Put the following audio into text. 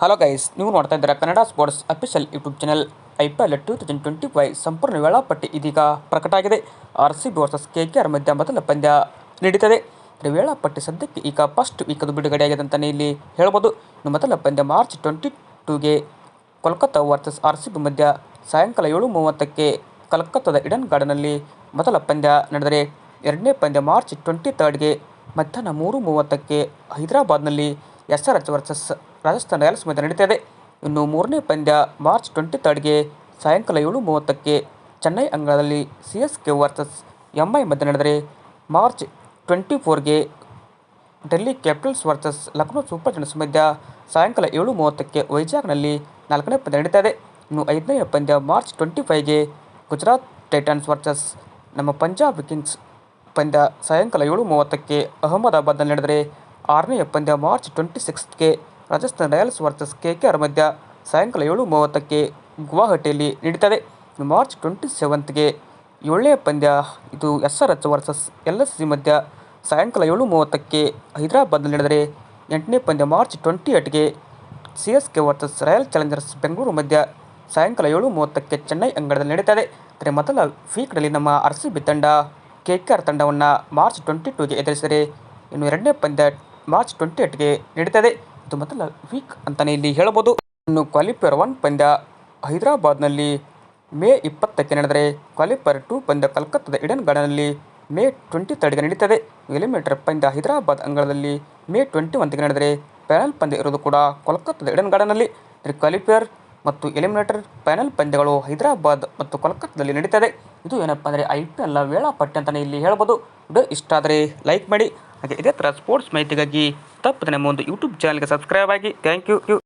Hello guys ನೀವು ನೋಡ್ತಾ ಇದ್ದೀರಾ Kannada sports official YouTube channel I P L two thousand twenty five ಸಂಪೂರ್ಣ ವೇಳಾಪಟ್ಟಿ ಇದೀಗ ಪ್ರಕಟ ಆಗಿದೆ. R C B versus K K R ಮಧ್ಯ ಮೊದಲ ಪಂದ್ಯ ನಡೀತದೆ. ವೇಳಾಪಟ್ಟಿ ಸದ್ಯಕ್ಕೆ ಈಗ ಫಸ್ಟ್ ವೀಕ್ ಅದು ಬಿಡುಗಡೆಯಾಗಿದೆ ಅಂತಲೇ ಇಲ್ಲಿ ಹೇಳ್ಬೋದು. ಮೊದಲ ಪಂದ್ಯ March twenty ಟೂಗೆ Kolkata versus R C B ಮಧ್ಯ ಸಾಯಂಕಾಲ ಏಳು ಮೂವತ್ತಕ್ಕೆ ಕಲ್ಕತ್ತಾದ ಇಡನ್ ಗಾರ್ಡನಲ್ಲಿ ಮೊದಲ ಪಂದ್ಯ ನಡೆದರೆ ಎರಡನೇ ಪಂದ್ಯ ಮಾರ್ಚ್ ಟ್ವೆಂಟಿ ತರ್ಡ್ಗೆ ಮಧ್ಯಾಹ್ನ ಮೂರು ಮೂವತ್ತಕ್ಕೆ ಹೈದರಾಬಾದ್ನಲ್ಲಿ S R H versus Rajasthan Royals ಮೇಲೆ ನಡೀತಿದೆ ಇನ್ನು ಮೂರನೇ ಪಂದ್ಯ ಮಾರ್ಚ್ ಟ್ವೆಂಟಿ ಥರ್ಡ್ಗೆ ಸಾಯಂಕಾಲ ಏಳು ಮೂವತ್ತಕ್ಕೆ ಚೆನ್ನೈ ಅಂಗಳದಲ್ಲಿ C S K versus M I ಮಧ್ಯೆ ನಡೆದರೆ March twenty ಫೋರ್ಗೆ Delhi Capitals versus Lucknow Super Giants ಮಧ್ಯ ಸಾಯಂಕಾಲ ಏಳು ಮೂವತ್ತಕ್ಕೆ ವೈಜಾಗ್ನಲ್ಲಿ ನಾಲ್ಕನೇ ಪಂದ್ಯ ನಡೀತದೆ. ಇನ್ನು ಐದನೇ ಪಂದ್ಯ ಮಾರ್ಚ್ ಟ್ವೆಂಟಿ ಫೈವ್ಗೆ ಗುಜರಾತ್ ಟೈಟನ್ಸ್ ವರ್ಸಸ್ ನಮ್ಮ ಪಂಜಾಬ್ ಕಿಂಗ್ಸ್ ಪಂದ್ಯ ಸಾಯಂಕಾಲ ಏಳು ಮೂವತ್ತಕ್ಕೆ ಅಹಮದಾಬಾದ್ನಲ್ಲಿ ನಡೆದರೆ ಆರನೇ ಪಂದ್ಯ March twenty ಸಿಕ್ಸ್ತ್ಗೆ Rajasthan Royals versus K K R ಮಧ್ಯ ಸಾಯಂಕಾಲ ಏಳು ಮೂವತ್ತಕ್ಕೆ ಗುವಾಹಟಿಯಲ್ಲಿ ನಡೀತದೆ. ಮಾರ್ಚ್ ಟ್ವೆಂಟಿ ಸೆವೆಂತ್ಗೆ ಏಳನೇ ಪಂದ್ಯ. ಇದು S R H versus L S C ಮಧ್ಯ ಸಾಯಂಕಾಲ ಏಳು ಮೂವತ್ತಕ್ಕೆ ಹೈದರಾಬಾದ್ನಲ್ಲಿ ನಡೆದರೆ ಎಂಟನೇ ಪಂದ್ಯ March twenty ಏಟ್ಗೆ C S K versus Royal Challengers Bengaluru ಮಧ್ಯ ಸಾಯಂಕಾಲ ಏಳು ಮೂವತ್ತಕ್ಕೆ ಚೆನ್ನೈ ಅಂಗಡದಲ್ಲಿ ನಡೀತದೆ. ಆದರೆ ಮೊದಲ ವೀಕ್ನಲ್ಲಿ ನಮ್ಮ ಆರ್ ಸಿ ಬಿ ತಂಡ ಕೆ ಕೆ ಆರ್ ತಂಡವನ್ನು ಮಾರ್ಚ್ ಟ್ವೆಂಟಿ ಟೂಗೆ ಎದುರಿಸಿದರೆ ಇನ್ನು ಎರಡನೇ ಪಂದ್ಯ ಮಾರ್ಚ್ ಟ್ವೆಂಟಿ ಏಟ್ಗೆ ನಡೀತದೆ. ಇದು ಮೊದಲ ವೀಕ್ ಅಂತಲೇ ಇಲ್ಲಿ ಹೇಳ್ಬೋದು. ಇನ್ನು ಕ್ವಾಲಿಫೈಯರ್ ಒನ್ ಪಂದ್ಯ ಹೈದರಾಬಾದ್ನಲ್ಲಿ ಮೇ ಇಪ್ಪತ್ತಕ್ಕೆ ನಡೆದರೆ ಕ್ವಾಲಿಫೈಯರ್ ಟು ಪಂದ್ಯ ಕಲ್ಕತ್ತಾದ ಇಡನ್ ಗಾರ್ಡನ್ನಲ್ಲಿ ಮೇ ಟ್ವೆಂಟಿ ತರ್ಡ್ಗೆ ನಡೀತದೆ. ಎಲಿಮಿನೇಟರ್ ಪಂದ್ಯ ಹೈದರಾಬಾದ್ ಅಂಗಳದಲ್ಲಿ ಮೇ ಟ್ವೆಂಟಿ ಒಂದಕ್ಕೆ ನಡೆದರೆ ಪ್ಯಾನಲ್ ಪಂದ್ಯ ಇರೋದು ಕೂಡ ಕೋಲ್ಕತ್ತಾದ ಇಡನ್ ಗಾರ್ಡನ್ನಲ್ಲಿ ಕ್ವಾಲಿಫೈಯರ್ ಮತ್ತು ಎಲಿಮಿನೇಟರ್ ಫೈನಲ್ ಪಂದ್ಯಗಳು ಹೈದರಾಬಾದ್ ಮತ್ತು ಕೋಲ್ಕತ್ತಾದಲ್ಲಿ ನಡೀತದೆ. ಇದು ಏನಪ್ಪ ಅಂದರೆ ಐ ಪಿ ಎಲ್ನ ವೇಳಾಪಟ್ಟಿ ಅಂತಲೇ ಇಲ್ಲಿ ಹೇಳ್ಬೋದು. ವಿಡಿಯೋ ಇಷ್ಟ ಆದರೆ ಲೈಕ್ ಮಾಡಿ. ಹಾಗೆ ಇದೇ ಥರ ಸ್ಪೋರ್ಟ್ಸ್ ಮಾಹಿತಿಗಾಗಿ ತಪ್ಪದೆ ನಮ್ಮ ಒಂದು ಯೂಟ್ಯೂಬ್ ಚಾನಲ್ಗೆ ಸಬ್ಸ್ಕ್ರೈಬ್ ಆಗಿ. Thank you